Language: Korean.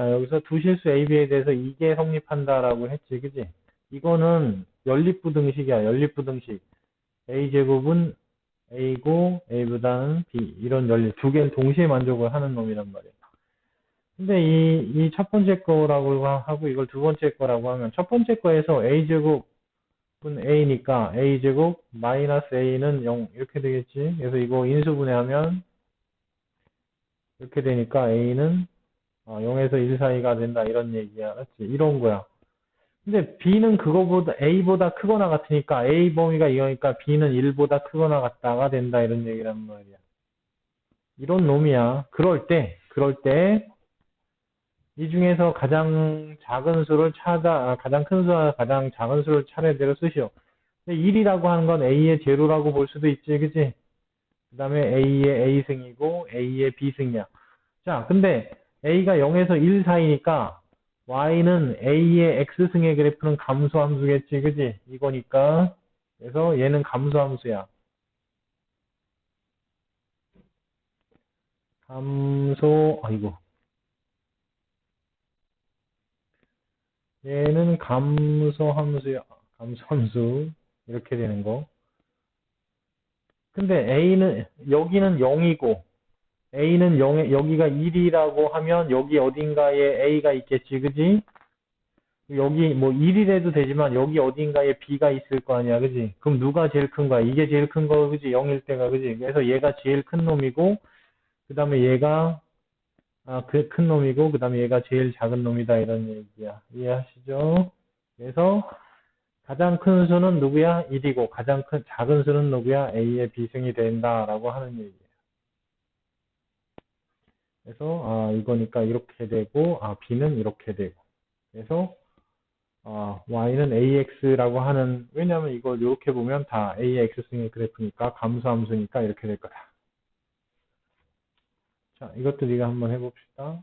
자, 여기서 두 실수 A, B에 대해서 이게 성립한다라고 했지, 그지? 이거는 연립부등식이야, 연립부등식. A제곱은 A고, A보다는 B. 이런 연립. 두 개는 동시에 만족을 하는 놈이란 말이야. 근데 이, 이 첫 번째 거라고 하고 이걸 두 번째 거라고 하면 첫 번째 거에서 A제곱은 A니까 A제곱 마이너스 A는 0 이렇게 되겠지. 그래서 이거 인수분해하면 이렇게 되니까 A는 0에서 1 사이가 된다 이런 얘기야. 그렇지? 이런 거야. 근데 B는 그거보다 A보다 크거나 같으니까 A 범위가 이거니까 B는 1보다 크거나 같다가 된다 이런 얘기란 말이야. 이런 놈이야. 그럴 때, 그럴 때, 이 중에서 가장 작은 수를 찾아, 아, 가장 큰 수와 가장 작은 수를 차례대로 쓰시오. 1이라고 하는 건 A의 제로라고 볼 수도 있지, 그치? 그 다음에 A의 A승이고, A의 B승이야. 자, 근데 A가 0에서 1 사이니까, Y는 A의 X승의 그래프는 감소함수겠지, 그지? 이거니까. 그래서 얘는 감소함수야. 감소, 아이고. 얘는 감소함수야. 감소함수. 이렇게 되는 거. 근데 A는, 여기는 0이고, A는 0에, 여기가 1이라고 하면 여기 어딘가에 A가 있겠지, 그지? 여기 뭐 1이라도 되지만 여기 어딘가에 B가 있을 거 아니야, 그지? 그럼 누가 제일 큰 거야? 이게 제일 큰 거, 그지? 0일 때가, 그지? 그래서 얘가 제일 큰 놈이고, 그 다음에 얘가, 아, 그 큰 놈이고, 그 다음에 얘가 제일 작은 놈이다, 이런 얘기야. 이해하시죠? 그래서, 가장 큰 수는 누구야? 1이고, 가장 큰, 작은 수는 누구야? A의 B승이 된다라고 하는 얘기야. 그래서 아 이거니까 이렇게 되고 아 b는 이렇게 되고 그래서 아 y는 ax라고 하는 왜냐하면 이걸 이렇게 보면 다 a의 x승의 그래프니까 감소함수니까 이렇게 될 거다. 자 이것도 네가 한번 해봅시다.